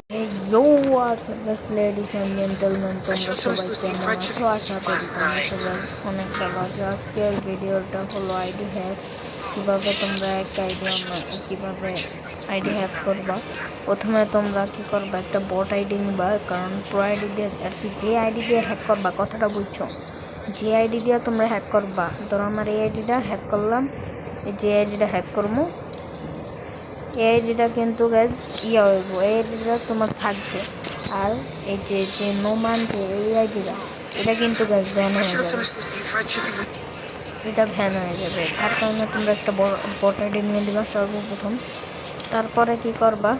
Up, guys, ladies and gentlemen, তোমরা সবাই কেমন আছো? আশা করি তোমরা সবাই অনেক ভালো আছো। আজকের ভিডিওটা হলো আইডি হ্যাক। কীভাবে তোমরা একটা আইডি কীভাবে আইডি হ্যাক করবা? প্রথমে তোমরা কি করবা? একটা বট আইডি নিবা কারণ প্রো আইডি দিয়ে আর কি যে আইডি দিয়ে হ্যাক করবা কথাটা বুঝছ? যে আইডি দিয়ে তোমরা হ্যাক করবা ধরো আমার এই আইডিটা হ্যাক করলাম এই যে আইডিটা হ্যাক করব এই আইডিটা কিন্তু গ্যাস ইয়ে হইব। এই আইডিটা তোমার থাকবে। আর এই যে যে নোমান যে এই আইডিটা এটা কিন্তু গ্যাস ভ্যান হয়ে যাবে। এটা ভ্যান হয়ে যাবে। তার কারণে তোমরা একটা বড় বট আইডি নিয়ে দিবা সর্বপ্রথম। তারপরে কি করবা?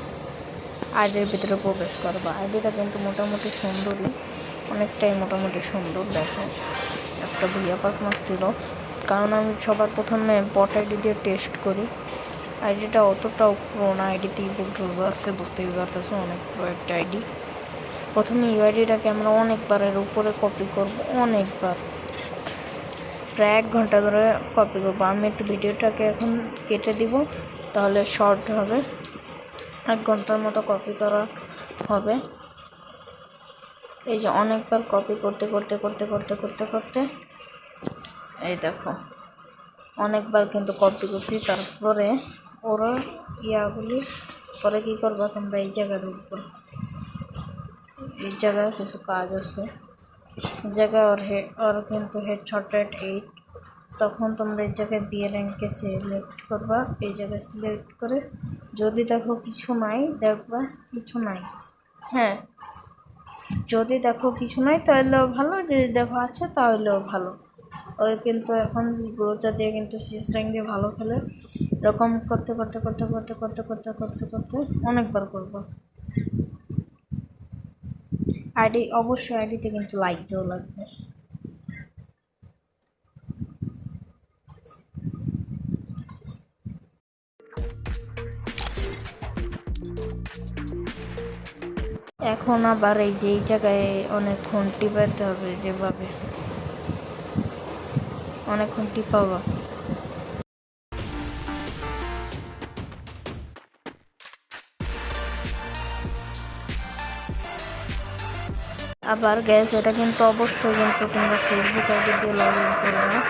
আইডির ভিতরে প্রবেশ করবা। আইডিটা কিন্তু মোটামুটি সুন্দরই। অনেকটাই মোটামুটি সুন্দর, দেখো। একটা ভুইয়া পারফরমেন্স ছিল। কারণ আমি সবার প্রথমে বট আইডি দিয়ে টেস্ট করি। আইডিটা অতটাও পুরোনো আইডিতে ইউটিউব আছে বুঝতেই পারতেছো, অনেক পুরো একটা আইডি। প্রথমে ইউ আইডিটাকে আমরা অনেকবার এর উপরে কপি করব, অনেকবার। প্রায় এক ঘণ্টা ধরে কপি করব। আমি একটু ভিডিওটাকে এখন কেটে দিব, তাহলে শর্ট হবে। এক ঘণ্টার মতো কপি করা হবে। এই যে অনেকবার কপি করতে করতে করতে করতে করতে করতে, এই দেখো। অনেকবার কিন্তু কপি করছি, তারপরে ওরা ইয়াগুলি পরে কী করবা তোমরা এই জায়গায় ঢুকবো এই জায়গায় কিছু কাজ আছে। জায়গায় ওর হে, ওর কিন্তু হেড শর্টেড এইট তখন তোমরা এই জায়গায় বিয়ে র্যাঙ্কে সিলেক্ট করবা। এই জায়গায় সিলেক্ট করে যদি দেখো কিছু নাই, দেখবা কিছু নাই। হ্যাঁ যদি দেখো কিছু নাই, তাহলেও ভালো। যদি দেখো আছে, তাহলেও ভালো। ওই কিন্তু এখন গ্রোজা দিয়ে কিন্তু শেষ র্যাঙ্ক দিয়ে ভালো খেলে। এরকম করতে করতে করতে করতে করতে করতে করতে করতে অনেকবার করব। আইডি, অবশ্যই আইডিতে কিন্তু লাইক দেওয়া লাগবে। এখন আবার এই যে এই জায়গায় অনেকক্ষণ টিপাতে হবে যেভাবে। অনেকক্ষণ টিপাবা। আবার গ্যাস এটা কিন্তু অবশ্যই কিন্তু তোমরা ফেসবুক আইডি দিয়ে লগ ইন করবে না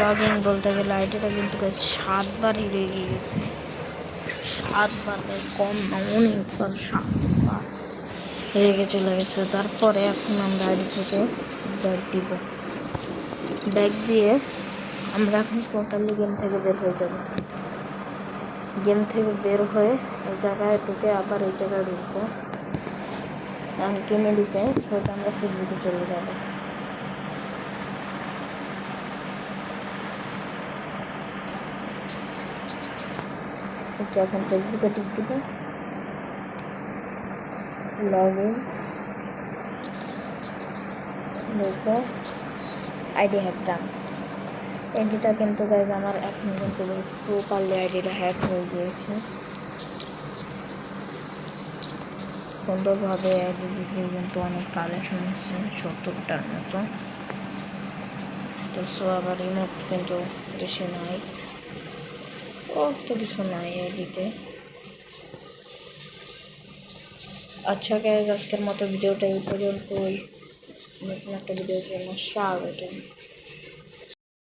লগ ইন বলতে গেলে আইডিটা কিন্তু গ্যাস সাতবার হেরে গিয়েছে সাতবার গ্যাস কম না, অনেকবার, সাতবার রেগে চলে গেছে। তারপরে এখন আমরা আইডি থেকে ব্যাগ দিব। ব্যাগ দিয়ে আমরা এখন টোটালি গেম থেকে বের হয়ে যাব। গেম থেকে বের হয়ে এই জায়গায় ঢুকে আবার এই জায়গায় ঢুকবো। গেমে ঢুকে সেটা আমরা ফেসবুকে চলে যাব। এটা এখন ফেসবুকে টিপ। দিবে log in ID hack done কিন্তু গাইজ আমার এখন কিন্তু প্রপারলি আইডিটা হ্যাক হয়ে গিয়েছে। সুন্দরভাবে ভিতরে কিন্তু অনেক কালেকশন আছে, সত্তরটার মতো। তো সো আবার ইমোট কিন্তু বেশি নাই অত কিছু নাই আইডিতে আচ্ছা গ্যাস আজকের মতো ভিডিওটা এই পর্যন্তই। নতুন একটা ভিডিওর জন্য স্বাগতম।